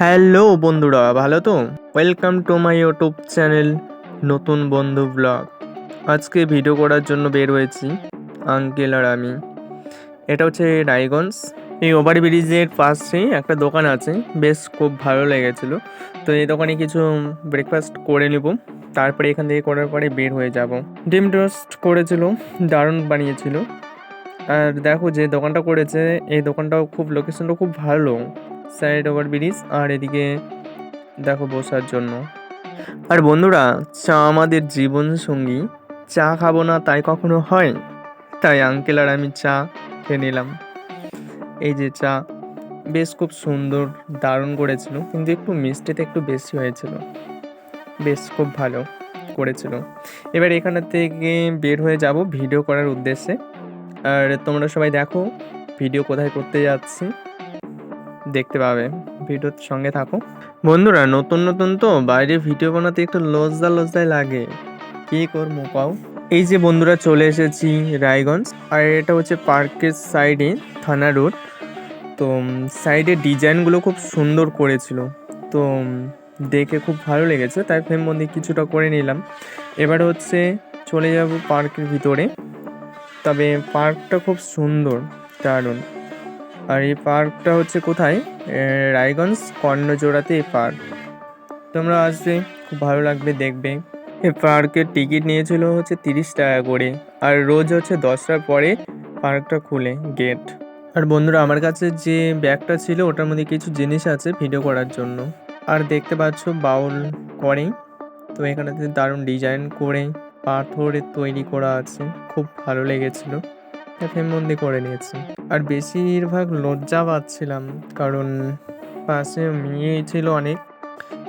Hello বন্ধুরা, ভালো তো? Welcome to my YouTube channel নতুন বন্ধু ব্লগ আজকে ভিডিও করার জন্য বের হয়েছি আঙ্কেল আর আমি। এটা হচ্ছে রায়গঞ্জ। এই ওভার ব্রিজের পাশেই একটা দোকান আছে, বেশ খুব ভালো লেগেছিল। তো এই দোকানে কিছু ব্রেকফাস্ট করে নেব, তারপরে এখান থেকে করার পরে বের হয়ে যাব। ডিম টোস্ট করেছিল, দারুণ বানিয়েছিল। আর দেখো যে দোকানটা করেছে, এই দোকানটাও খুব লোকেশনটা খুব ভালো। সাইড ওভার ব্রিজ আর এদিকে দেখো বসার জন্য। আর বন্ধুরা, চা আমাদের জীবন সঙ্গী। চা খাব না, তাই কখনো হয়? তাই আঙ্কেল আর আমি চা খেয়ে নিলাম। এই যে চা, বেশ খুব সুন্দর, দারুণ করেছিল। কিন্তু একটু মিষ্টিতে একটু বেশি হয়েছিল। বেশ খুব ভালো করেছিল। এবার এখানে থেকে বের হয়ে যাব ভিডিও করার উদ্দেশ্যে। আর তোমরা সবাই দেখো, ভিডিও কোথায় করতে যাচ্ছি। দেখতে পাবে। ভিডিওর সঙ্গে থাকো বন্ধুরা, নতুন নতুন তো বাইরে ভিডিও বানাতে একটু লজ্জা লজ্জায় লাগে। কি করব পাও এই যে বন্ধুরা চলে এসেছি রায়গঞ্জ। আর এটা হচ্ছে পার্কের সাইডে থানা রোড। তো সাইডে ডিজাইনগুলো খুব সুন্দর করেছিল। তো দেখে খুব ভালো লেগেছে। তাই ফ্রেম মন্দির কিছুটা করে নিলাম। এবার হচ্ছে চলে যাব পার্কের ভিতরে। তবে পার্কটা খুব সুন্দর, দারুণ। আর এই পার্কটা হচ্ছে কোথায়? রায়গঞ্জ কর্ণজোড়াতে এই পার্ক। তোমরা আসবে, খুব ভালো লাগবে, দেখবে। এই পার্কের টিকিট নিয়েছিল হচ্ছে তিরিশ টাকা করে, আর রোজ হচ্ছে দশটার পরে পার্কটা খুলে, গেট। আর বন্ধুরা, আমার কাছে যে ব্যাগটা ছিল, ওটার মধ্যে কিছু জিনিস আছে ভিডিও করার জন্য। আর দেখতে পাচ্ছ, বাউল করে। তো এখানে দারুণ ডিজাইন করে পাথরের তৈরি করা আছে, খুব ভালো লেগেছিল। এফএম করে নিয়েছি। আর বেশিরভাগ লজ্জা পাচ্ছিলাম, কারণ পাশে মেয়ে ছিল অনেক।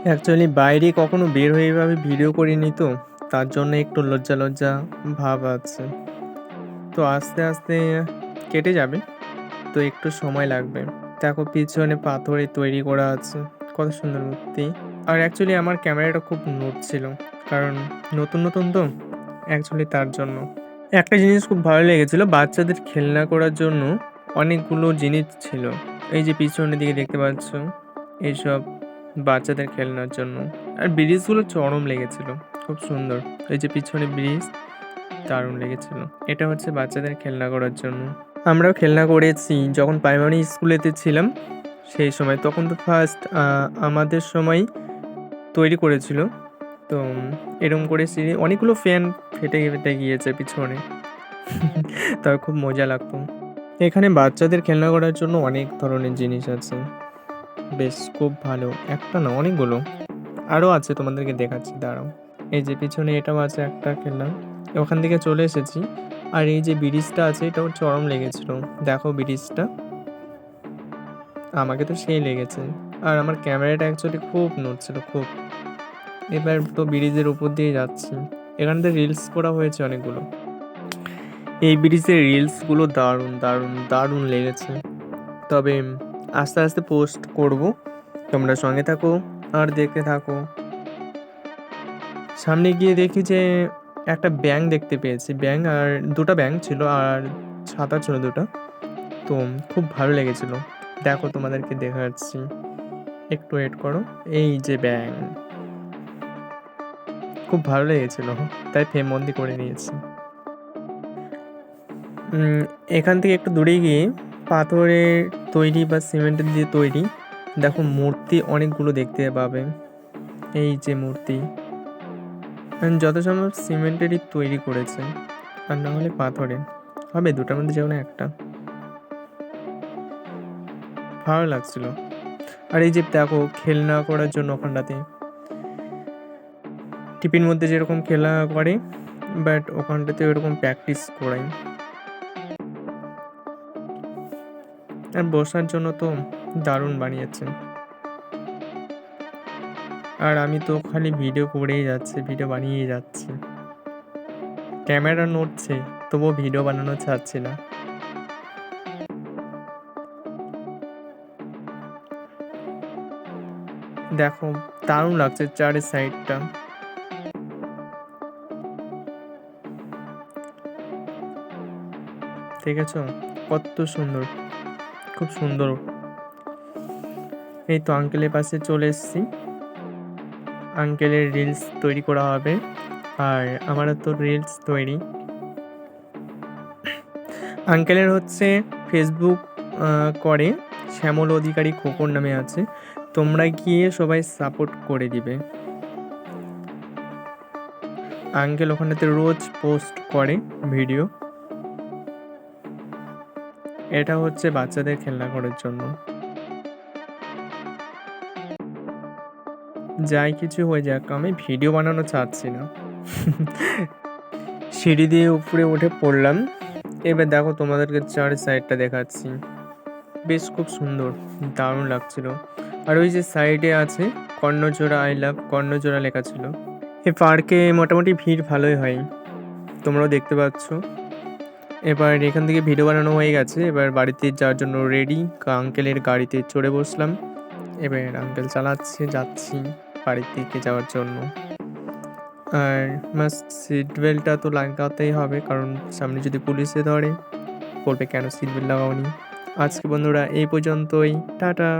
অ্যাকচুয়ালি বাইরে কখনো বের হয়ে এভাবে ভিডিও করিনি তো, তার জন্য একটু লজ্জা লজ্জা ভাব আছে। তো আস্তে আস্তে কেটে যাবে, তো একটু সময় লাগবে। দেখো, পিছনে পাথরে তৈরি করা আছে, কত সুন্দর মূর্তি। আর অ্যাকচুয়ালি আমার ক্যামেরাটা খুব নড়ছিল কারণ নতুন নতুন তো অ্যাকচুয়ালি তার জন্য। একটা জিনিস খুব ভালো লেগেছিল, বাচ্চাদের খেলনা করার জন্য অনেকগুলো জিনিস ছিল। এই যে পিছনের দিকে দেখতে পাচ্ছ, এইসব বাচ্চাদের খেলনার জন্য। আর ব্রিজগুলো চরম লেগেছিল, খুব সুন্দর। এই যে পিছনে ব্রিজ, দারুণ লেগেছিল। এটা হচ্ছে বাচ্চাদের খেলনা করার জন্য। আমরাও খেলনা করেছি, যখন প্রাইমারি স্কুলেতে ছিলাম, সেই সময়। তখন তো ফার্স্ট আমাদের সময় তৈরি করেছিল। তো এরকম করে সিঁড়ি, অনেকগুলো ফ্যান ফেটে ফেটে গিয়েছে পিছনে। তবে খুব মজা লাগতো। এখানে বাচ্চাদের খেলনা করার জন্য অনেক ধরনের জিনিস আছে। বেশ, খুব ভালো। একটা না, অনেকগুলো। আরও আছে তোমাদেরকে দেখাচ্ছি, দাঁড়াও। এই যে পিছনে এটাও আছে একটা খেলনা। ওখান থেকে চলে এসেছি। আর এই যে ব্রিজটা আছে, এটাও চরম লেগেছিল। দেখো ব্রিজটা। আমাকে তো সেই লেগেছে। আর আমার ক্যামেরাটা অ্যাকচুয়ালি খুব নড়ছিল, খুব। এবার তো ব্রিজের উপর দিয়ে যাচ্ছি। এখান থেকে রিলস করা হয়েছে অনেকগুলো। এই ব্রিজের রিলসগুলো দারুণ দারুণ দারুণ লেগেছে। তবে আস্তে আস্তে পোস্ট করব। তোমরা সঙ্গে থাকো আর দেখতে থাকো। সামনে গিয়ে দেখি যে একটা ব্যাংক দেখতে পেয়েছি। ব্যাংক আর দুটো ব্যাংক ছিল আর ছাতা ছিল দুটো। তো খুব ভালো লেগেছিল। দেখো তোমাদেরকে দেখাচ্ছি। একটু ওয়েট করো। এই যে ব্যাংক খুব ভালো লেগেছিল, তাই ফেমবন্দি করে নিয়েছি। এখান থেকে একটু দূরে গিয়ে পাথরের তৈরি বা সিমেন্টের দিয়ে তৈরি, দেখো মূর্তি অনেকগুলো দেখতে পাবে। এই যে মূর্তি। যত সম্ভব সিমেন্টেরই তৈরি করেছে, আর না হলে পাথরের। হবে দুটার মধ্যে যেমন একটা। ভালো লাগছিল। আর এই যে দেখো, খেলনা করার জন্য ওখানটাতে টিপির মধ্যে যেরকম খেলা করে বাট ওখানটাতে ওরকম প্র্যাকটিস করাই। আর বসার জন্য তো দারুণ বানিয়েছে আর আমি তো খালি ভিডিও করেই যাচ্ছি ভিডিও বানিয়েই যাচ্ছি। ক্যামেরা নড়ছে, তবুও ভিডিও বানানো ছাড়ছি না। দেখো, দারুণ লাগছে চারের সাইডটা আছে কত সুন্দর। খুব সুন্দর। এই তো আঙ্কেলের পাশে চলে এসেছি। আঙ্কেলের রিলস তৈরি করা হবে। আর আমারও তো রিলস তৈরি। আঙ্কেলের হচ্ছে ফেসবুক করে শ্যামল অধিকারী খোকন নামে আছে। তোমরা গিয়ে সবাই সাপোর্ট করে দিবে। আঙ্কেল ওখানেতে রোজ পোস্ট করে ভিডিও এটা হচ্ছে বাচ্চাদের খেলনা করার জন্য। যাই কিছু হয়ে যাক, আমি ভিডিও বানানো চাচ্ছি না। সিঁড়ি দিয়ে উপরে উঠে পড়লাম। এবার দেখো তোমাদেরকে চার সাইডটা দেখাচ্ছি। বেশ খুব সুন্দর, দারুণ লাগছিল। আর ওই যে সাইডে আছে কর্ণজোড়া আই লাভ কর্ণজোড়া লেখা ছিল। এই পার্কে মোটামুটি ভিড় ভালোই হয়। তোমরাও দেখতে পাচ্ছ। এবার এখান থেকে ভিডিও বানানো হয়ে গেছে। এবার বাড়িতে যাওয়ার জন্য রেডি আঙ্কেলের গাড়িতে চড়ে বসলাম। এবার আঙ্কেল চালাচ্ছে, যাচ্ছি বাড়ির দিকে যাওয়ার জন্য। আর মাস্ট সিট বেল্টটা তো লাগাতেই হবে, কারণ সামনে যদি পুলিশে ধরে, বলবে কেন সিট বেল্ট লাগাওনি। আজকে বন্ধুরা, এই পর্যন্তই। টাটা!